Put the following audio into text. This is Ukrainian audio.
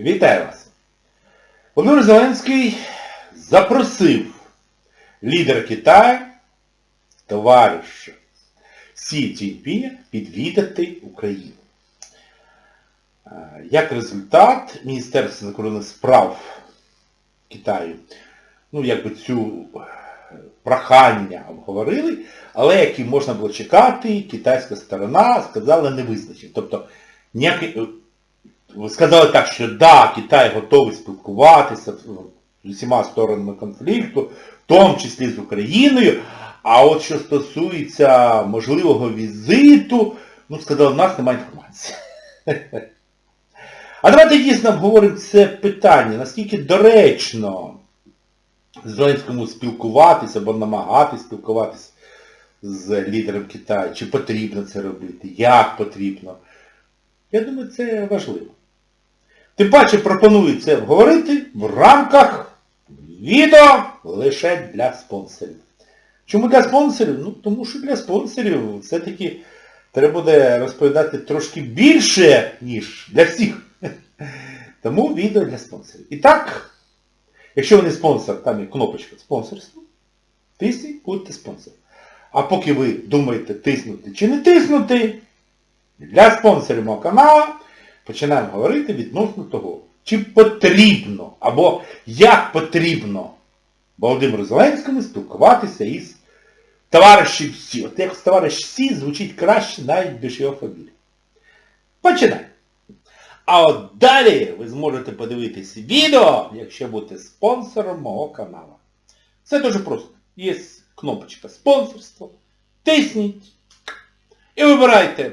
Вітаю вас! Володимир Зеленський запросив лідера Китаю, товариша Сі Цзіньпіня відвідати Україну. Е, Як результат, Міністерство закордонних справ Китаю, ну, якби цю е, прохання обговорили, але які можна було чекати, китайська сторона сказала не визначить. Тобто, ніякий, е, сказали так, що да, Китай готовий спілкуватися з усіма сторонами конфлікту, в тому числі з Україною, а от що стосується можливого візиту, ну, сказали, в нас немає інформації. А давайте дійсно обговоримо це питання, наскільки доречно Зеленському спілкуватися або намагатися спілкуватися з лідером Китаю, чи потрібно це робити, як потрібно. Я думаю, це важливо. Тим паче пропоную це обговорити в рамках відео лише для спонсорів. Чому для спонсорів? Ну, тому що для спонсорів все-таки треба буде розповідати трошки більше, ніж для всіх. Тому відео для спонсорів. І так, якщо ви не спонсор, там є кнопочка спонсорство, тисніть, будьте спонсором. А поки ви думаєте тиснути чи не тиснути, для спонсорів мого каналу починаємо говорити відносно того, чи потрібно, або як потрібно Володимиру Зеленському спілкуватися із товаришем Сі. От як товариш Сі звучить краще навіть без його фамілії. Починаємо. А от далі ви зможете подивитись відео, якщо будете спонсором мого каналу. Це дуже просто. Є кнопочка спонсорство. Тисніть. І вибирайте